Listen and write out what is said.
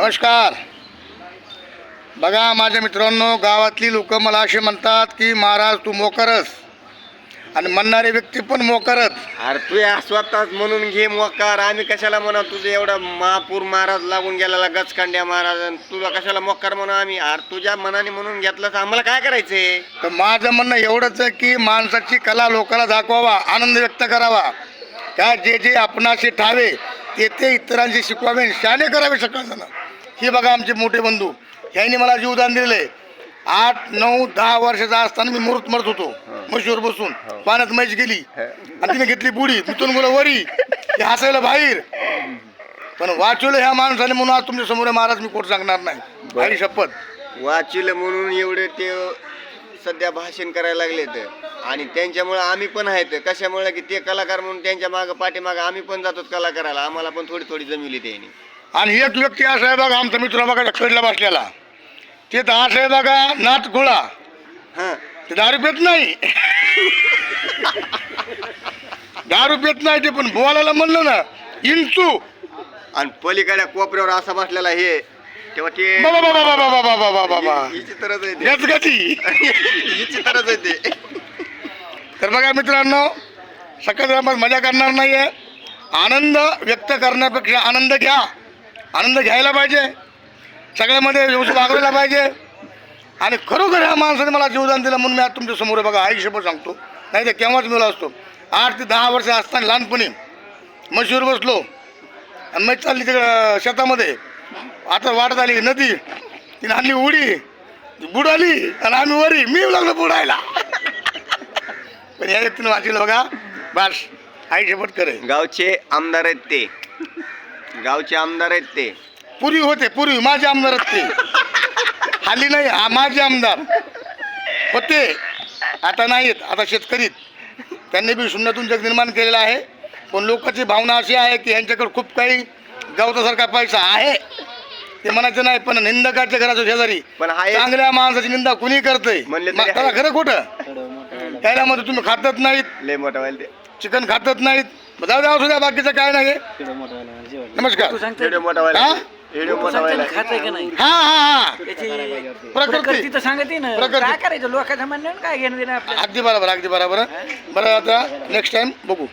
नमस्कार. बघा माझ्या मित्रांनो गावातली लोक मला असे म्हणतात की महाराज तू मोकरच आणि म्हणणारे व्यक्ती पण मोकरच. अरे तू या स्वतःच म्हणून घे मोकार. आम्ही कशाला म्हणा तुझं एवढा महापूर महाराज लागून गेलेला गचकांड्या महाराज आणि तुला कशाला मोकार म्हणू आम्ही? अरे तुझ्या मनाने म्हणून घेतलं तर आम्हाला काय करायचंय? तर माझं म्हणणं एवढंच आहे की माणसाची कला लोकांना दाखवावा आनंद व्यक्त करावा. काय जे जे आपणाशी ठावे ते ते इतरांशी शिकवावे आणि शाने करावे सकाळचं ही बघा आमचे मोठे बंधू. ह्यांनी मला जीवदान दिले आठ नऊ दहा वर्षाचा असताना मी मूर्त मरत होतो. म्हशीवर बसून. पाण्यात म्हैस गेली. आणि तिने घेतली बुडी तिथून मुलं वरी. ते हसायला बाहेर. पण वाचवलं ह्या माणसाने म्हणून आज तुमच्यासमोर महाराज मी कोट सांगणार नाही. भाई शपथ. वाचिलं म्हणून एवढे ते सध्या भाषण करायला लागले तर आणि त्यांच्यामुळे आम्ही पण आहेत कशामुळे की ते कलाकार म्हणून त्यांच्या मागं पाठीमागं आम्ही पण जातो कला करायला आम्हाला पण थोडी थोडी जमिली त्यांनी आणि एक व्यक्ती असा आहे बघा आमचा मित्र बघा कडला बसलेला. ते तर असं आहे बघा नाथ गोळा. हां. ते दारू पेत नाही. दारू पेत नाही ते पण बोलायला म्हणलं ना इंचू. आणि पलीकडे कोपऱ्यावर असा बसलेला हे तेव्हा ते बाबा बाबा बाबा बाबा बाबा बाबा हिची तरच आहे ते. याच गती. हिची तरच आहे ते. तर बघा मित्रांनो सकाळ मजा करणार नाही आहे आनंद व्यक्त करण्यापेक्षा आनंद घ्या. आनंद घ्यायला पाहिजे. सगळ्यामध्ये व्यवस्थित वागवायला पाहिजे. आणि खरोखर ह्या माणसाने मला जीवदान दिलं म्हणून मी आज तुमच्यासमोर बघा आई सांगतो. नाही तर केव्हाच मिळाला असतो. आठ ते दहा वर्ष असताना लहानपणी म्हशीवर बसलो आणि मग चालली तिकडं शेतामध्ये. आता वाटत आली नदी तिने आणली उडी बुडाली आणि आम्ही वरी मी लागलो बुडायला. पण या व्यक्तीनं वाचलं बघा बस आई शपथ करे गावचे आमदार आहेत ते. गावचे आमदार आहेत ते. पूर्वी होते पूर्वी माझे आमदार आहेत ते. हल्ली नाही हा माझे आमदार. होते. आता नाहीत आता शेतकरीत त्यांनी बी शून्यातून जग निर्माण केलेलं आहे. पण लोकांची भावना अशी आहे की यांच्याकडे खूप काही गवतासारखा पैसा आहे. ते म्हणायचं नाही पण निंदकाच्या घराच्या शेजारी. पण हा एक- चांगल्या माणसाची निंदा कुणी करतंय? म्हणले तरी त्याला आहे. खरं खोटं? त्याला मध्ये तुम्ही खातच नाहीत. लय मोठा व्हायला ते. चिकन खातच नाहीत. जाऊ द्या द्या बाकीचं काय नाही नमस्कार. हा? हा हा हा. प्रकृती. तर सांगते ना. प्रकृती. काय करायचं? लोकांचं म्हणणं काय घेणं देणं आपल्याला? अगदी बरोबर अगदी बरोबर. बरं आता नेक्स्ट टाइम बघू.